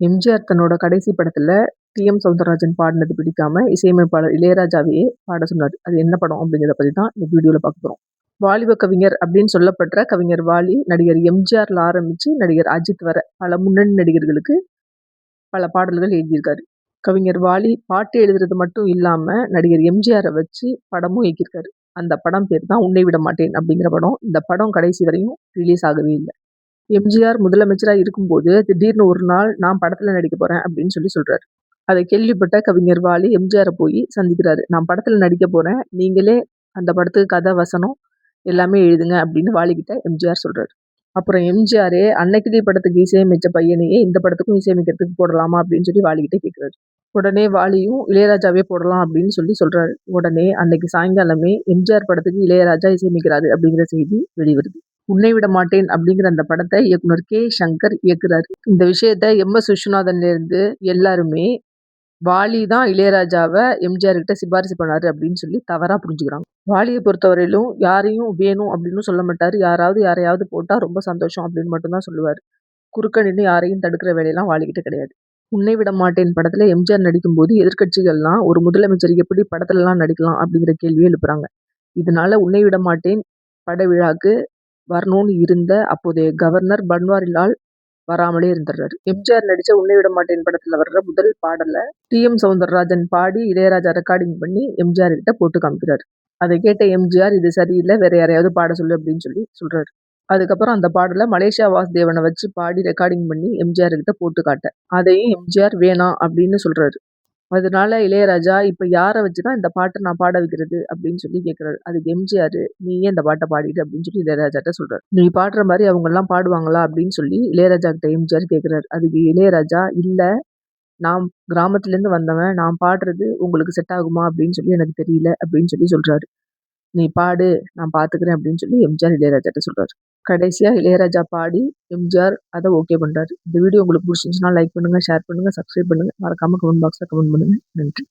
எம்ஜிஆர் தன்னோட கடைசி படத்தில் டி. எம். சௌந்தரராஜன் பாடினது பிடிக்காம இசையமைப்பாளர் இளையராஜாவையே பாட சொன்னார் அது என்ன படம் அப்படிங்கிறத பற்றி தான் இந்த வீடியோவில் பார்க்க போகிறோம் வாலிப கவிஞர் அப்படின்னு சொல்லப்படுற கவிஞர் வாலி நடிகர் எம்ஜிஆரில் ஆரம்பித்து நடிகர் அஜித் வர பல முன்னணி நடிகர்களுக்கு பல பாடல்கள் எழுதியிருக்காரு. கவிஞர் வாலி பாட்டு எழுதுறது மட்டும் இல்லாமல் நடிகர் எம்.ஜி.ஆரை வச்சு படமும் இயக்கியிருக்காரு. அந்த படம் பேர் தான் உன்னை விட மாட்டேன் அப்படிங்கிற படம். இந்த படம் கடைசி வரையும் ரிலீஸ் ஆகவே இல்லை எம்.ஜி.ஆர் முதலமைச்சராக இருக்கும்போது திடீர்னு ஒரு நாள் நான் படத்தில் நடிக்க போகிறேன் அப்படின்னு சொல்லி சொல்கிறாரு அதை கேள்விப்பட்ட கவிஞர் வாலி எம்.ஜி.ஆரை போய் சந்திக்கிறாரு. நான் படத்தில் நடிக்க போகிறேன் நீங்களே அந்த படத்துக்கு கதை, வசனம் எல்லாமே எழுதுங்க அப்படின்னு வாலிக்கிட்ட எம்.ஜி.ஆர் சொல்கிறாரு அப்புறம் எம்.ஜி.ஆரே அன்னைக்கிளி படத்துக்கு இசையமைச்ச பையனையே இந்த படத்துக்கும் இசையமைக்கிறதுக்கு போடலாமா அப்படின்னு சொல்லி வாலிக்கிட்ட கேட்குறாரு உடனே வாலியும் இளையராஜாவே போடலாம் அப்படின்னு சொல்லி சொல்கிறாரு உடனே அன்னைக்கு சாயங்காலமே எம்.ஜி.ஆர் படத்துக்கு இளையராஜா இசையமைக்கிறாரு அப்படிங்கிற செய்தி வெளிவருது. உன்னை விட மாட்டேன் அப்படிங்கிற அந்த படத்தை இயக்குனர் கே. சங்கர் இயக்குறாரு. இந்த விஷயத்த எம். எஸ். விஸ்வநாதன்ல இருந்து எல்லாருமே வாலி தான் இளையராஜாவை எம்.ஜி.ஆர் கிட்ட சிபாரிசு பண்ணாரு அப்படின்னு சொல்லி தவறா புரிஞ்சுக்கிறாங்க. வாலியை பொறுத்தவரையிலும் யாரையும் வேணும் அப்படின்னு சொல்ல மாட்டார் யாராவது யாரையாவது போட்டால் ரொம்ப சந்தோஷம் அப்படின்னு மட்டும்தான் சொல்லுவார் குறுக்க நின்று யாரையும் தடுக்கிற வேலையெல்லாம் வாலிக்கிட்ட கிடையாது. உன்னை விட மாட்டேன் படத்தில் எம்.ஜி.ஆர் நடிக்கும்போது எதிர்க்கட்சிகள்லாம் ஒரு முதலமைச்சர் எப்படி படத்துலலாம் நடிக்கலாம் அப்படிங்கிற கேள்வியை எழுப்புறாங்க. இதனால உன்னை விட மாட்டேன் பட விழாக்கு வரணும்னு இருந்த அப்போதைய கவர்னர் பன்வாரிலால் வராமலே இருந்துடுறாரு. எம்.ஜி.ஆர் நடிச்ச உன்னை விட மாட்டேன் படத்துல வர்ற முதல் பாடலை டி. எம். சௌந்தரராஜன் பாடி இளையராஜா ரெக்கார்டிங் பண்ணி எம்.ஜி.ஆர் கிட்ட போட்டு காமிக்கிறாரு. அதை கேட்ட எம்.ஜி.ஆர் இது சரியில்ல வேற யாரையாவது பாட சொல்லு அப்படின்னு சொல்லி சொல்றாரு. அதுக்கப்புறம் அந்த பாடல மலேசியா வாசுதேவனை வச்சு பாடி ரெக்கார்டிங் பண்ணி எம்.ஜி.ஆர் கிட்ட போட்டு காட்ட. அதையும் எம்.ஜி.ஆர் வேணாம் அப்படின்னு சொல்றாரு. அதனால இளையராஜா இப்போ யாரை வச்சு தான் இந்த பாட்டை நான் பாட வைக்கிறது அப்படின்னு சொல்லி கேட்குறாரு அதுக்கு எம்.ஜி.ஆர் நீயே இந்த பாட்டை பாடிட்டு அப்படின்னு சொல்லி இளையராஜாட்ட சொல்றாரு. நீ பாடுற மாதிரி அவங்கெல்லாம் பாடுவாங்களா அப்படின்னு சொல்லி இளையராஜா கிட்ட எம்.ஜி.ஆர் கேட்குறாரு அதுக்கு இளையராஜா இல்லை நான் கிராமத்துலேருந்து வந்தவன். நான் பாடுறது உங்களுக்கு செட் ஆகுமா அப்படின்னு சொல்லி எனக்கு தெரியல அப்படின்னு சொல்லி சொல்கிறாரு நீ பாடு நான் பார்த்துக்கிறேன் அப்படின்னு சொல்லி எம்.ஜி.ஆர் இளையராஜாட்ட சொல்கிறாரு கடைசியா இளையராஜா பாடி எம்.ஜி.ஆர் அத ஓகே பண்றாரு. இந்த வீடியோ உங்களுக்கு பிடிச்சிருந்துச்சுன்னா லைக் பண்ணுங்க, ஷேர் பண்ணுங்க, சப்ஸ்கிரைப் பண்ணுங்கள் மறக்காம கமெண்ட் பாக்ஸில் கமெண்ட் பண்ணுங்க. நன்றி.